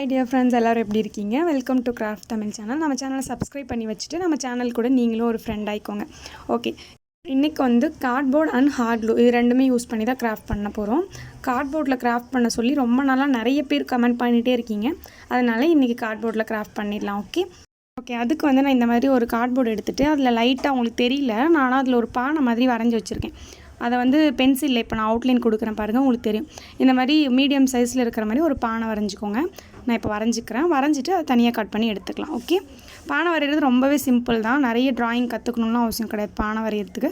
Hi dear friends எல்லோரும் எப்படி இருக்கீங்க? Welcome to craft Tamil channel நம்ம சேனலை சப்ஸ்கிரைப் பண்ணி வச்சுட்டு நம்ம சேனல் கூட நீங்களும் ஒரு ஃப்ரெண்ட் ஆயிக்கோங்க. ஓகே இன்றைக்கி வந்து கார்ட்போர்ட் அண்ட் ஹார்ட் க்ளூ இது ரெண்டுமே யூஸ் பண்ணி தான் கிராஃப்ட் பண்ண போகிறோம் கார்ட்போர்டில் கிராஃப்ட் பண்ண சொல்லி ரொம்ப நாளாக நிறைய பேர் கமெண்ட் பண்ணிகிட்டே இருக்கீங்க. அதனால் இன்றைக்கி கார்ட்போர்டில் கிராஃப்ட் பண்ணிடலாம் ஓகே ஓகே அதுக்கு வந்து நான் இந்த மாதிரி ஒரு கார்ட்போர்டு எடுத்துகிட்டு அதில் லைட்டாக உங்களுக்கு தெரியல. நானும் அதில் ஒரு பானை மாதிரி வரைஞ்சி வச்சுருக்கேன். அதை வந்து பென்சிலில் இப்போ நான் அவுட்லைன் கொடுக்குறேன் பாருங்கள் உங்களுக்கு தெரியும். இந்த மாதிரி மீடியம் சைஸில் இருக்கிற மாதிரி ஒரு பானை வரைஞ்சிக்கோங்க. நான் இப்போ வரைஞ்சிக்கிறேன். வரைஞ்சிட்டு அதை தனியாக கட் பண்ணி எடுத்துக்கலாம். ஓகே பானை வரைகிறது ரொம்பவே சிம்பிள் தான். நிறைய ட்ராயிங் கற்றுக்கணும்லாம் அவசியம் கிடையாது பானை வரைகிறதுக்கு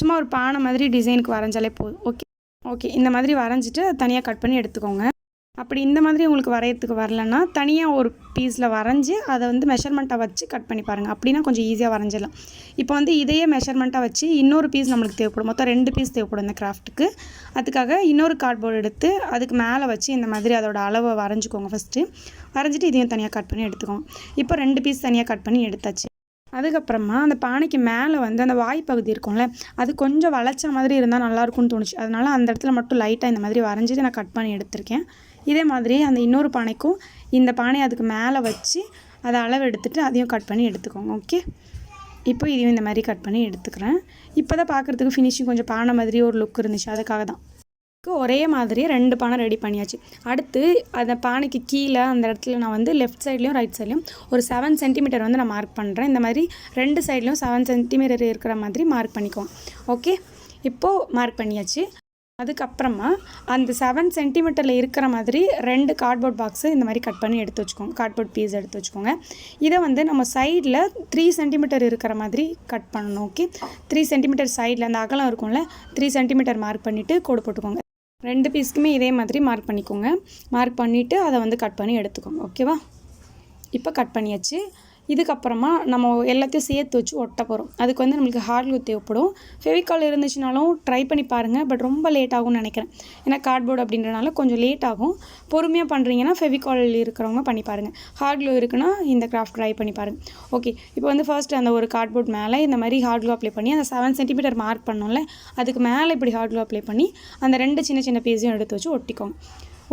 சும்மா ஒரு பானை மாதிரி டிசைனுக்கு வரைஞ்சாலே போதும். ஓகே ஓகே இந்த மாதிரி வரைஞ்சிட்டு தனியாக கட் பண்ணி எடுத்துக்கோங்க. அப்படி இந்த மாதிரி உங்களுக்கு வரையறதுக்கு வரலன்னா தனியாக ஒரு பீஸில் வரைஞ்சி அதை வந்து மெஷர்மெண்ட்டாக வச்சு கட் பண்ணி பாருங்கள் அப்படின்னா கொஞ்சம் ஈஸியாக வரைஞ்சிடலாம். இப்போ வந்து இதையே மெஷர்மெண்ட்டாக வச்சு இன்னொரு பீஸ் நம்மளுக்கு தேவைப்படும். மொத்தம் ரெண்டு பீஸ் தேவைப்படும் இந்த கிராஃப்ட்டுக்கு அதுக்காக இன்னொரு கார்ட்போர்டு எடுத்து அதுக்கு மேலே வச்சு இந்த மாதிரி அதோட அளவை வரைஞ்சிக்கோங்க ஃபஸ்ட்டு வரைஞ்சிட்டு இதையும் தனியாக கட் பண்ணி எடுத்துக்கோங்க. இப்போ ரெண்டு பீஸ் தனியாக கட் பண்ணி எடுத்தாச்சு. அதுக்கப்புறமா அந்த பானைக்கு மேலே வந்து அந்த வாய்ப்பகுதி இருக்கும்ல அது கொஞ்சம் வளைச்ச மாதிரி இருந்தால் நல்லாயிருக்கும்னு தோணுச்சு. அதனால் அந்த இடத்துல மட்டும் லைட்டாக இந்த மாதிரி வரைஞ்சிட்டு நான் கட் பண்ணி எடுத்திருக்கேன். இதே மாதிரி அந்த இன்னொரு பானைக்கும் இந்த பானையை அதுக்கு மேலே வச்சு அதை அளவு எடுத்துகிட்டு அதையும் கட் பண்ணி எடுத்துக்கோங்க ஓகே இப்போ இதையும் இந்த மாதிரி கட் பண்ணி எடுத்துக்கிறேன். இப்போ தான் பார்க்குறதுக்கு ஃபினிஷிங் கொஞ்சம் பானை மாதிரி ஒரு லுக் இருந்துச்சு அதுக்காக தான். ஒரே மாதிரி ரெண்டு பானை ரெடி பண்ணியாச்சு. அடுத்து அந்த பானைக்கு கீழே அந்த இடத்துல நான் வந்து லெஃப்ட் சைட்லேயும் ரைட் சைட்லேயும் ஒரு செவன் சென்டிமீட்டர் வந்து நான் மார்க் பண்ணுறேன் இந்த மாதிரி ரெண்டு சைட்லேயும் செவன் சென்டிமீட்டர் இருக்கிற மாதிரி மார்க் பண்ணிக்குவோம் ஓகே இப்போது மார்க் பண்ணியாச்சு. அதுக்கப்புறமா அந்த செவன் சென்டிமீட்டரில் இருக்கிற மாதிரி ரெண்டு கார்ட்போர்ட் பாக்ஸு இந்த மாதிரி கட் பண்ணி எடுத்து வச்சுக்கோங்க. கார்ட்போர்ட் பீஸ் எடுத்து வச்சுக்கோங்க. இதை வந்து நம்ம சைடில் த்ரீ சென்டிமீட்டர் இருக்கிற மாதிரி கட் பண்ணணும் ஓகே த்ரீ சென்டிமீட்டர் சைடில் அந்த அகலம் இருக்கும்ல த்ரீ சென்டிமீட்டர் மார்க் பண்ணிவிட்டு கோடு போட்டுக்கோங்க. ரெண்டு பீஸ்க்குமே இதே மாதிரி மார்க் பண்ணிக்கோங்க. மார்க் பண்ணிவிட்டு அதை வந்து கட் பண்ணி எடுத்துக்கோங்க ஓகேவா இப்போ கட் பண்ணியாச்சு. இதுக்கப்புறமா நம்ம எல்லாத்தையும் சேர்த்து வச்சு ஒட்ட போகிறோம் அதுக்கு வந்து நம்மளுக்கு ஹார்ட்லூ தேவைப்படும். ஃபெவிகால் இருந்துச்சுனாலும் ட்ரை பண்ணி பாருங்கள் பட் ரொம்ப லேட் ஆகும்னு நினைக்கிறேன். ஏன்னா கார்ட்போர்டு அப்படின்றனால கொஞ்சம் லேட் ஆகும். பொறுமையாக பண்ணுறீங்கன்னா ஃபெவிகால் இருக்கிறவங்க பண்ணி பாருங்கள் ஹார்ட் க்ளூ இருக்குன்னா இந்த கிராஃப்ட் ட்ரை பண்ணி பாருங்கள் ஓகே இப்போ வந்து ஃபர்ஸ்ட் அந்த ஒரு கார்ட்போர்ட் மேலே இந்த மாதிரி ஹார்ட் அப்ளை பண்ணி அந்த செவன் சென்டிமீட்டர் மார்க் பண்ணோம்ல அதுக்கு மேலே இப்படி ஹார்ட் அப்ளை பண்ணி அந்த ரெண்டு சின்ன சின்ன பீஸையும் எடுத்து வச்சு ஒட்டிக்கோங்க.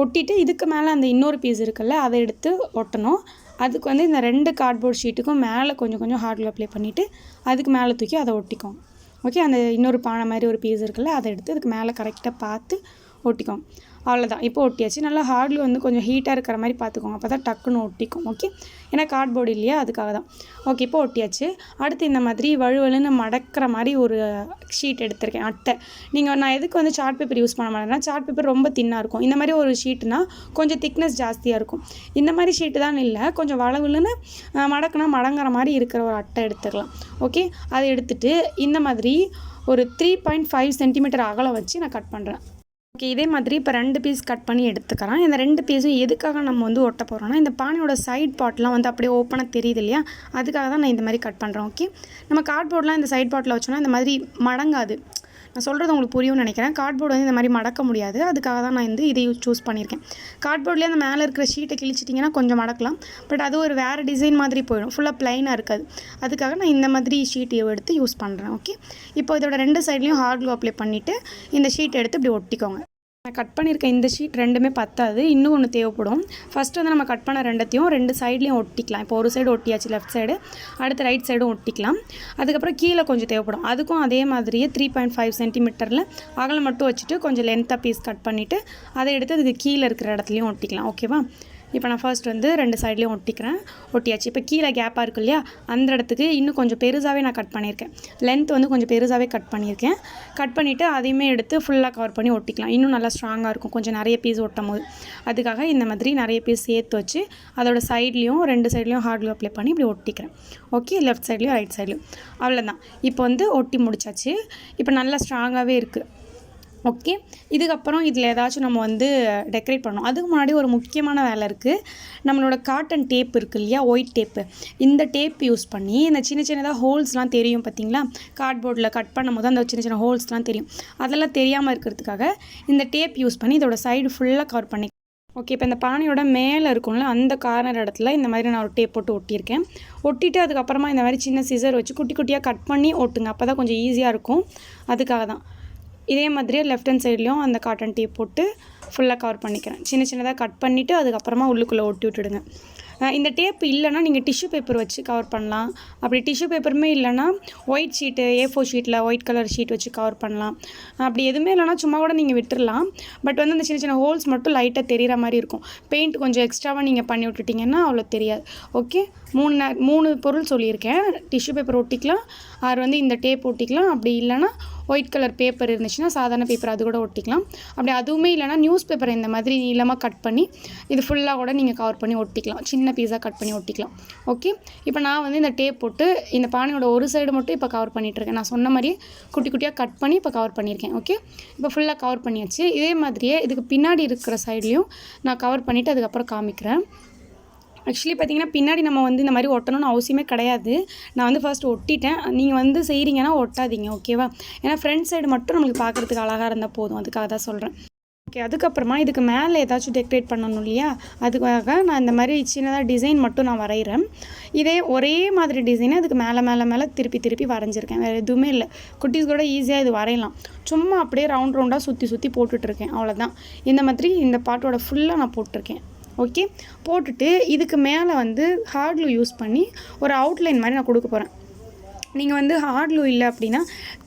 ஒட்டிட்டு இதுக்கு மேலே அந்த இன்னொரு பீஸ் இருக்குல்ல அதை எடுத்து ஒட்டணும். அதுக்கு வந்து இந்த ரெண்டு கார்ட்போர்ட் ஷீட்டுக்கும் மேலே கொஞ்சம் கொஞ்சம் ஹார்ட் அப்ளை பண்ணிவிட்டு அதுக்கு மேலே தூக்கி அதை ஒட்டிக்கும். ஓகே அந்த இன்னொரு பானை மாதிரி ஒரு பீஸ் இருக்குல்ல அதை எடுத்து அதுக்கு மேலே கரெக்டாக பார்த்து ஒட்டிக்கும். அவ்வளோதான் இப்போ ஒட்டியாச்சு. நல்லா ஹார்டில் வந்து கொஞ்சம் ஹீட்டாக இருக்கிற மாதிரி பார்த்துக்கோங்க. அப்போ தான் டக்குன்னு ஒட்டிக்கும். ஓகே ஏன்னா கார்ட்போர்டு இல்லையா? அதுக்காக தான். ஓகே இப்போ ஒட்டியாச்சு. அடுத்து இந்த மாதிரி வழுவலுன்னு மடக்கிற மாதிரி ஒரு ஷீட் எடுத்திருக்கேன். அட்டை. நீங்கள் நான் எதுக்கு வந்து சார்ட் பேப்பர் யூஸ் பண்ண மாட்டேன்னா சார்ட் பேப்பர் ரொம்ப தின்னாக இருக்கும். இந்த மாதிரி ஒரு ஷீட்னா கொஞ்சம் திக்னஸ் ஜாஸ்தியாக இருக்கும். இந்த மாதிரி ஷீட்டு தான் இல்லை. கொஞ்சம் வளவுலன்னு மடக்குனா மடங்குற மாதிரி இருக்கிற ஒரு அட்டை எடுத்துக்கலாம். ஓகே அதை எடுத்துகிட்டு இந்த மாதிரி ஒரு த்ரீ பாயிண்ட் ஃபைவ் சென்டிமீட்டர் அகலம் வச்சு நான் கட் பண்ணுறேன் ஓகே இதே மாதிரி இப்போ ரெண்டு பீஸ் கட் பண்ணி எடுத்துக்கலாம். இந்த ரெண்டு பீஸும் எதுக்காக நம்ம வந்து ஒட்ட போகிறோம்னா இந்த பானையோட சைட் பாட்லாம் வந்து அப்படியே ஓப்பனாக தெரியுது இல்லையா? அதுக்காக தான் நான் இந்த மாதிரி கட் பண்ணுறேன் ஓகே நம்ம கார்ட்போர்ட்லாம் இந்த சைட் பாட்டில் வச்சோன்னா இந்த மாதிரி மடங்காது. நான் சொல்கிறது உங்களுக்கு புரியும்னு நினைக்கிறேன். கார்ட்போர்டு வந்து இந்த மாதிரி மடக்க முடியாது. அதுக்காக தான் நான் வந்து இதை சூஸ் பண்ணியிருக்கேன். கார்ட்போர்ட்லேயே அந்த மேலே இருக்கிற ஷீட்டை கிழிச்சிட்டிங்கன்னா கொஞ்சம் மடக்கலாம். பட் அது ஒரு வேறு டிசைன் மாதிரி போயிடும். ஃபுல்லாக ப்ளைனாக இருக்காது. அதுக்காக நான் இந்த மாதிரி ஷீட்டை எடுத்து யூஸ் பண்ணுறேன் ஓகே இப்போ இதோட ரெண்டு சைட்லேயும் ஹார்ட் க்ளூ அப்ளை பண்ணிவிட்டு இந்த ஷீட் எடுத்து இப்படி ஒட்டிக்கோங்க. நான் கட் பண்ணியிருக்க இந்த ஷீட் ரெண்டுமே பத்தாது. இன்னும் ஒன்று தேவைப்படும். ஃபஸ்ட்டு வந்து நம்ம கட் பண்ண ரெண்டத்தையும் ரெண்டு சைட்லேயும் ஒட்டிக்கலாம். இப்போ ஒரு சைடு ஒட்டியாச்சு லெஃப்ட் சைடு அடுத்து ரைட் சைடும் ஒட்டிக்கலாம். அதுக்கப்புறம் கீழே கொஞ்சம் தேவைப்படும். அதுக்கும் அதே மாதிரியே த்ரீ பாயிண்ட் ஃபைவ் சென்டிமீட்டரில் அகலம் மட்டும் வச்சுட்டு கொஞ்சம் லென்த்தாக பீஸ் கட் பண்ணிவிட்டு அதை எடுத்து அதுக்கு கீழே இருக்கிற இடத்துலையும் ஒட்டிக்கலாம். ஓகேவா இப்போ நான் ஃபர்ஸ்ட் வந்து ரெண்டு சைட்லேயும் ஒட்டிக்கிறேன். ஒட்டியாச்சு. இப்போ கீழே கேப்பாக இருக்கு இல்லையா? அந்த இடத்துக்கு இன்னும் கொஞ்சம் பெருசாகவே நான் கட் பண்ணியிருக்கேன். லென்த் வந்து கொஞ்சம் பெருசாகவே கட் பண்ணியிருக்கேன். கட் பண்ணிவிட்டு அதையுமே எடுத்து ஃபுல்லாக கவர் பண்ணி ஒட்டிக்கலாம். இன்னும் நல்லா ஸ்ட்ராங்காக இருக்கும். கொஞ்சம் நிறைய பீஸ் ஒட்டும் போது அதுக்காக இந்த மாதிரி நிறைய பீஸ் சேர்த்து வச்சு அதோட சைட்லேயும் ரெண்டு சைட்லேயும் ஹார்ட் அப்ளை பண்ணி இப்படி ஒட்டிக்கிறேன். ஓகே லெஃப்ட் சைட்லேயும் ரைட் சைட்லேயும் அவ்வளோதான் இப்போ வந்து ஒட்டி முடிச்சாச்சு. இப்போ நல்லா ஸ்ட்ராங்காகவே இருக்குது ஓகே இதுக்கப்புறம் இதில் ஏதாச்சும் நம்ம வந்து டெக்கரேட் பண்ணணும். அதுக்கு முன்னாடி ஒரு முக்கியமான வேலை இருக்குது நம்மளோட காட்டன் டேப் இருக்குது இல்லையா? ஒயிட் டேப்பு இந்த டேப் யூஸ் பண்ணி இந்த சின்ன சின்னதாக ஹோல்ஸ்லாம் தெரியும் பார்த்தீங்களா கார்ட்போர்டில் கட் பண்ணும் போது அந்த சின்ன சின்ன ஹோல்ஸ்லாம் தெரியும். அதெல்லாம் தெரியாமல் இருக்கிறதுக்காக இந்த டேப் யூஸ் பண்ணி இதோட சைடு ஃபுல்லாக கவர் பண்ணி. ஓகே இப்போ இந்த பானையோட மேலே இருக்கும்ல அந்த கார்னர் இடத்துல இந்த மாதிரி நான் ஒரு டேப் போட்டு ஒட்டியிருக்கேன். ஒட்டிட்டு அதுக்கப்புறமா இந்த மாதிரி சின்ன சிசர் வச்சு குட்டி குட்டியாக கட் பண்ணி ஒட்டுங்க. அப்போ தான் கொஞ்சம் ஈஸியாக இருக்கும். அதுக்காக தான் இதே மாதிரியே லெஃப்ட் ஹேண்ட் சைட்லேயும் அந்த காட்டன் டேப் போட்டு ஃபுல்லாக கவர் பண்ணிக்கிறேன். சின்ன சின்னதாக கட் பண்ணிவிட்டு அதுக்கப்புறமா உள்ளுக்குள்ளே ஒட்டி விட்டுடுங்க. இந்த டேப் இல்லைன்னா நீங்கள் டிஷ்யூ பேப்பர் வச்சு கவர் பண்ணலாம். அப்படி டிஷ்யூ பேப்பருமே இல்லைன்னா ஒயிட் ஷீட்டு ஏ ஃபோர் ஷீட்டில் ஒயிட் கலர் ஷீட் வச்சு கவர் பண்ணலாம். அப்படி எதுவுமே இல்லைன்னா சும்மா கூட நீங்கள் விட்டுறலாம். பட் வந்து அந்த சின்ன சின்ன ஹோல்ஸ் மட்டும் லைட்டாக தெரிகிற மாதிரி இருக்கும். பெயிண்ட் கொஞ்சம் எக்ஸ்ட்ராவாக நீங்கள் பண்ணி விட்டுட்டிங்கன்னா அவ்வளோ தெரியாது. ஓகே மூணு மூணு பொருள் சொல்லியிருக்கேன். டிஷ்யூ பேப்பர் ஒட்டிக்கலாம். ஆறு வந்து இந்த டேப் ஒட்டிக்கலாம். அப்படி இல்லைன்னா ஒயிட் கலர் பேப்பர் இருந்துச்சுன்னா சாதாரண பேப்பர் அது கூட ஒட்டிக்கலாம். அப்படி அதுவுமே இல்லைன்னா நியூஸ் பேப்பரை இந்த மாதிரி நீளமாக கட் பண்ணி இது ஃபுல்லாக கூட நீங்கள் கவர் பண்ணி ஒட்டிக்கலாம். சின்ன பீஸாக கட் பண்ணி ஒட்டிக்கலாம். ஓகே இப்போ நான் வந்து இந்த டேப் போட்டு இந்த பானையோட ஒரு சைடு மட்டும் இப்போ கவர் பண்ணிகிட்ருக்கேன் நான் சொன்ன மாதிரியே குட்டி குட்டியாக கட் பண்ணி இப்போ கவர் பண்ணியிருக்கேன். ஓகே இப்போ ஃபுல்லாக கவர் பண்ணியாச்சு. இதே மாதிரியே இதுக்கு பின்னாடி இருக்கிற சைட்லேயும் நான் கவர் பண்ணிவிட்டு அதுக்கப்புறம் காமிக்கிறேன். ஆக்சுவலி பார்த்தீங்கன்னா பின்னாடி நம்ம வந்து இந்த மாதிரி ஒட்டணும்னு அவசியமே கிடையாது. நான் வந்து ஃபர்ஸ்ட் ஒட்டிட்டேன். நீங்கள் வந்து செய்கிறீங்கன்னா ஒட்டாதீங்க ஓகேவா ஏன்னா ஃப்ரண்ட் சைடு மட்டும் நம்மளுக்கு பார்க்குறதுக்கு அழகாக இருந்தால் போதும். அதுக்காக தான் சொல்கிறேன் ஓகே அதுக்கப்புறமா இதுக்கு மேலே ஏதாச்சும் டெக்கரேட் பண்ணணும் இல்லையா? அதுக்காக நான் இந்த மாதிரி சின்னதாக டிசைன் மட்டும் நான் வரைகிறேன். இதே ஒரே மாதிரி டிசைனை அதுக்கு மேலே மேலே மேலே திருப்பி திருப்பி வரைஞ்சிருக்கேன். வேறு எதுவுமே இல்லை. குட்டீஸ் கூட ஈஸியாக இது வரையலாம். சும்மா அப்படியே ரவுண்ட் ரவுண்டாக சுற்றி சுற்றி போட்டுட்ருக்கேன் அவ்வளோதான் இந்த மாதிரி இந்த பாட்டோட ஃபுல்லாக நான் போட்டிருக்கேன். ஓகே? போட்டுட்டு இதுக்கு மேலே வந்து ஹார்ட்லூ யூஸ் பண்ணி ஒரு அவுட்லைன் மாதிரி நான் கொடுக்க போகிறேன் நீங்கள் வந்து ஹார்ட்லூ இல்லை அப்படின்னா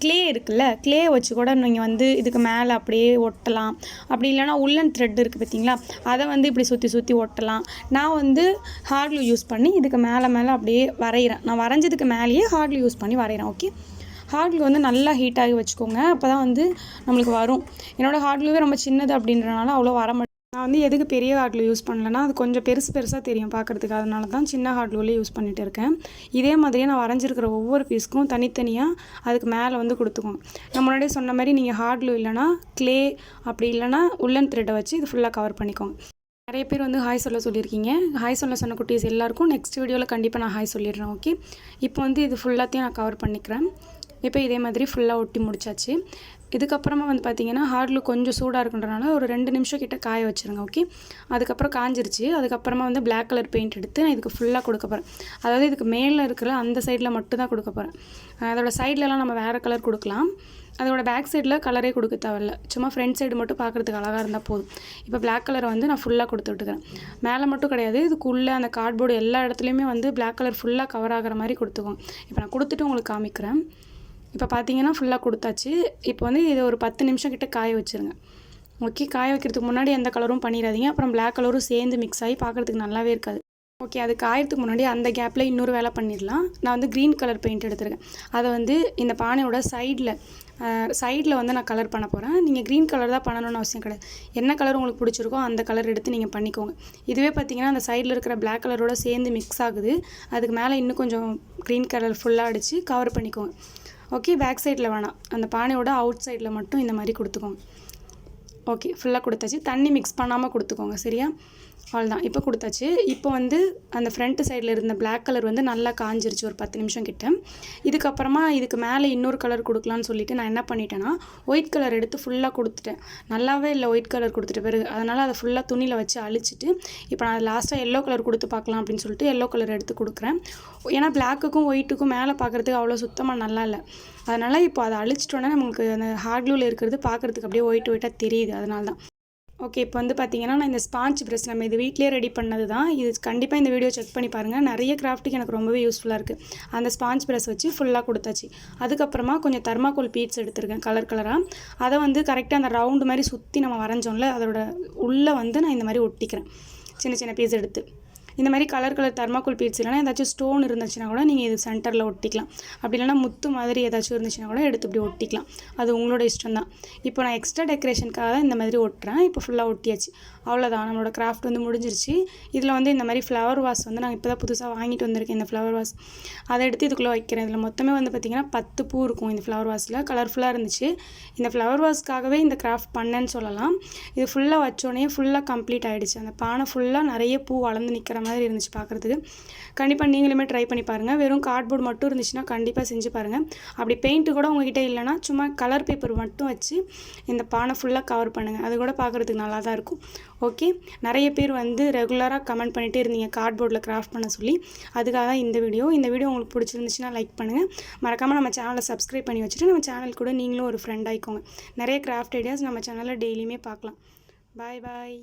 க்ளே இருக்குல்ல க்ளே வச்சு கூட நீங்கள் வந்து இதுக்கு மேலே அப்படியே ஒட்டலாம். அப்படி இல்லைன்னா உள்ளன் த்ரெட் இருக்குது பார்த்தீங்களா அதை வந்து இப்படி சுற்றி சுற்றி ஒட்டலாம். நான் வந்து ஹார்ட்லூ யூஸ் பண்ணி இதுக்கு மேலே மேலே அப்படியே வரைகிறேன். நான் வரைஞ்சதுக்கு மேலேயே ஹார்ட்லூ யூஸ் பண்ணி வரைகிறேன் ஓகே? ஹார்ட்லூ வந்து நல்லா ஹீட் ஆகி வச்சுக்கோங்க அப்போ தான் வந்து நம்மளுக்கு வரும். என்னோடய ஹார்ட்லூவே ரொம்ப சின்னது அப்படின்றனால அவ்வளோ வர மாட்டேன் நான் வந்து எதுக்கு பெரிய ஹார்ட்லூ யூஸ் பண்ணலன்னா அது கொஞ்சம் பெருசு பெருசாக தெரியும் பார்க்குறதுக்கு அதனால தான் சின்ன ஹார்ட்லூலே யூஸ் பண்ணிட்டு இருக்கேன். இதே மாதிரியே நான் வரைஞ்சிருக்கிற ஒவ்வொரு பீஸ்க்கும் தனித்தனியாக அதுக்கு மேலே வந்து கொடுத்துக்கோங்க நான் முன்னாடியே சொன்ன மாதிரி நீங்கள் ஹார்ட்லூ இல்லைன்னா க்ளே அப்படி இல்லைன்னா உள்ளன் த்ரெட்டை வச்சு இது ஃபுல்லாக கவர் பண்ணிக்கோங்க. நிறைய பேர் வந்து ஹாய் சொல்ல சொல்லியிருக்கீங்க. ஹாய் சொல்ல சொன்ன குட்டீஸ் எல்லாருக்கும் நெக்ஸ்ட் வீடியோவில் கண்டிப்பாக நான் ஹாய் சொல்லிடுறேன் ஓகே இப்போ வந்து இது ஃபுல்லாத்தையும் நான் கவர் பண்ணிக்கிறேன். இப்போ இதே மாதிரி ஃபுல்லாக ஒட்டி முடிச்சாச்சு. இதுக்கப்புறமா வந்து பார்த்தீங்கன்னா ஹார்டில் கொஞ்சம் சூடாக இருக்குன்றனால ஒரு ரெண்டு நிமிஷம் கிட்டே காய வச்சுருங்க ஓகே அதுக்கப்புறம் காஞ்சிருச்சு. அதுக்கப்புறமா வந்து பிளாக் கலர் பெயிண்ட் எடுத்து நான் இதுக்கு ஃபுல்லாக கொடுக்க போகிறேன் அதாவது இதுக்கு மேலே இருக்கிற அந்த சைடில் மட்டும்தான் கொடுக்க போகிறேன் அதோட சைட்லலாம் நம்ம வேறு கலர் கொடுக்கலாம். அதோட பேக் சைடில் கலரே கொடுக்க தேவையில்ல. சும்மா ஃப்ரண்ட் சைடு மட்டும் பார்க்குறதுக்கு அழகாக இருந்தால் போதும். இப்போ பிளாக் கலரை வந்து நான் ஃபுல்லாக கொடுத்து விட்டுக்கிறேன். மேலே மட்டும் கிடையாது. இதுக்குள்ளே அந்த கார்ட்போர்டு எல்லா இடத்துலையுமே வந்து பிளாக் கலர் ஃபுல்லாக கவர் ஆகிற மாதிரி கொடுத்துக்கோங்க. இப்போ நான் கொடுத்துட்டு உங்களுக்கு காமிக்கிறேன். இப்போ பார்த்தீங்கன்னா ஃபுல்லாக கொடுத்தாச்சு. இப்போ வந்து இதை ஒரு பத்து நிமிஷம் கிட்டே காய வச்சுருங்க. ஓகே காய வைக்கிறதுக்கு முன்னாடி எந்த கலரும் பண்ணிடாதீங்க. அப்புறம் பிளாக் கலரும் சேர்ந்து மிக்ஸ் ஆகி பார்க்குறதுக்கு நல்லாவே இருக்காது. ஓகே அது காயறதுக்கு முன்னாடி அந்த கேப்பில் இன்னொரு வேலை பண்ணிடலாம். நான் வந்து க்ரீன் கலர் பெயிண்ட் எடுத்துருக்கேன். அதை வந்து இந்த பானையோட சைடில் சைடில் வந்து நான் கலர் பண்ண போகிறேன் நீங்கள் க்ரீன் கலர் தான் பண்ணணும்னு அவசியம் கிடையாது. என்ன கலர் உங்களுக்கு பிடிச்சிருக்கோ அந்த கலர் எடுத்து நீங்கள் பண்ணிக்கோங்க. இதுவே பார்த்தீங்கன்னா அந்த சைடில் இருக்கிற பிளாக் கலரோட சேர்ந்து மிக்ஸ் ஆகுது. அதுக்கு மேலே இன்னும் கொஞ்சம் க்ரீன் கலர் ஃபுல்லாக அடித்து கவர் பண்ணிக்கோங்க. ஓகே பேக் சைடில் வேணாம். அந்த பானையோட அவுட் சைடில் மட்டும் இந்த மாதிரி கொடுத்துக்கோங்க. ஓகே ஃபுல்லாக கொடுத்தாச்சு. தண்ணி மிக்ஸ் பண்ணாமல் கொடுத்துக்கோங்க சரியா? அவ்வளோதான் இப்போ கொடுத்தாச்சு. இப்போ வந்து அந்த ஃப்ரண்ட் சைடில் இருந்த பிளாக் கலர் வந்து நல்லா காஞ்சிருச்சு ஒரு பத்து நிமிஷம் கிட்ட. இதுக்கப்புறமா இதுக்கு மேலே இன்னொரு கலர் கொடுக்கலான்னு சொல்லிட்டு நான் என்ன பண்ணிட்டேன்னா ஒயிட் கலர் எடுத்து ஃபுல்லாக கொடுத்துட்டேன். நல்லாவே இல்லை ஒயிட் கலர் கொடுத்துட்ட பிறகு. அதனால் அதை ஃபுல்லாக துணியில் வச்சு அழிச்சிட்டு இப்போ நான் லாஸ்ட்டாக எல்லோ கலர் கொடுத்து பார்க்கலாம் அப்படின்னு சொல்லிட்டு எல்லோ கலர் எடுத்து கொடுக்குறேன். ஏன்னா பிளாக்குக்கும் ஒயிட்டுக்கும் மேலே பார்க்குறதுக்கு அவ்வளோ சுத்தமாக நல்லா இல்லை. அதனால் இப்போ அதை அழிச்சிட்டோன்னே நமக்கு அந்த ஹார்ட்லூவில் இருக்கிறது பார்க்குறதுக்கு அப்படியே ஒயிட் ஒயிட்டாக தெரியுது. அதனால தான் ஓகே இப்போ வந்து பார்த்தீங்கன்னா நான் இந்த ஸ்பாஞ்ச் ப்ரெஸ் நம்ம இது வீட்லேயே ரெடி பண்ணது தான் இது கண்டிப்பாக இந்த வீடியோ செக் பண்ணி பாருங்கள் நிறைய கிராஃப்ட்டுக்கு எனக்கு ரொம்பவே யூஸ்ஃபுல்லாக இருக்குது அந்த ஸ்பாஞ்ச் ப்ரெஸ் வச்சு ஃபுல்லாக கொடுத்தாச்சு. அதுக்கப்புறமா கொஞ்சம் தர்மாக்கோல் பீட்ஸ் எடுத்திருக்கேன் கலர் கலராக அதை வந்து கரெக்டாக அந்த ரவுண்டு மாதிரி சுற்றி நம்ம வரைஞ்சோம்ல அதோட உள்ளே வந்து நான் இந்த மாதிரி ஒட்டிக்கிறேன். சின்ன சின்ன பீஸ் எடுத்து. இந்த மாதிரி கலர் கலர் தர்மாக்கோல் பீட்ஸ் இல்லைனா ஏதாச்சும் ஸ்டோன் இருந்துச்சுன்னா கூட நீங்கள் இது சென்டரில் ஒட்டிக்கலாம். அப்படி இல்லைனா முத்து மாதிரி ஏதாச்சும் இருந்துச்சுன்னா கூட எடுத்து இப்படி ஒட்டிக்கலாம். அது உங்களோட இஷ்டம் தான். இப்போ நான் எக்ஸ்ட்ரா டெக்கரேஷனுக்காக தான் இந்த மாதிரி ஒட்டுறேன். இப்போ ஃபுல்லாக ஒட்டியாச்சு. அவ்வளோதான் நம்மளோட கிராஃப்ட் வந்து முடிஞ்சிருச்சு. இதில் வந்து இந்த மாதிரி ஃப்ளவர் வாஸ் வந்து நான் இப்போ தான் புதுசாக வாங்கிட்டு வந்திருக்கேன் இந்த ஃப்ளவர் வாஸ் அதை எடுத்து இதுக்குள்ளே வைக்கிறேன். இதில் மொத்தமே வந்து பார்த்திங்கன்னா பத்து பூ இருக்கும் இந்த ஃப்ளவர் வாஸில் கலர்ஃபுல்லாக இருந்துச்சு. இந்த ஃப்ளவர் வாஸ்க்காகவே இந்த கிராஃப்ட் பண்ணேன்னு சொல்லலாம். இது ஃபுல்லாக வச்சோடனே ஃபுல்லாக கம்ப்ளீட் ஆகிடுச்சு அந்த பானை ஃபுல்லாக நிறைய பூ வளர்ந்து நிற்கிற மாதிரி இருந்துச்சு பார்க்குறதுக்கு. கண்டிப்பாக நீங்களுமே ட்ரை பண்ணி பாருங்கள் வெறும் கார்ட்போர்ட் மட்டும் இருந்துச்சுன்னா கண்டிப்பாக செஞ்சு பாருங்கள் அப்படி பெயிண்ட்டு கூட உங்ககிட்ட இல்லைன்னா சும்மா கலர் பேப்பர் மட்டும் வச்சு இந்த பானை ஃபுல்லாக கவர் பண்ணுங்கள் அது கூட பார்க்குறதுக்கு நல்லா தான் இருக்கும். ஓகே நிறைய பேர் வந்து ரெகுலராக கமெண்ட் பண்ணிகிட்டே இருந்தீங்க கார்ட்போர்டில் கிராஃப்ட் பண்ண சொல்லி. அதுக்காக தான் இந்த வீடியோ இந்த வீடியோ உங்களுக்கு பிடிச்சிருந்துச்சுன்னா லைக் பண்ணுங்கள் மறக்காமல் நம்ம சேனலை சப்ஸ்கிரைப் பண்ணி வச்சுட்டு நம்ம சேனல் கூட நீங்களும் ஒரு ஃப்ரெண்ட் ஆகிக்கோங்க நிறைய கிராஃப்ட் ஐடியாஸ் நம்ம சேனலில் டெய்லியுமே பார்க்கலாம். பாய் பாய்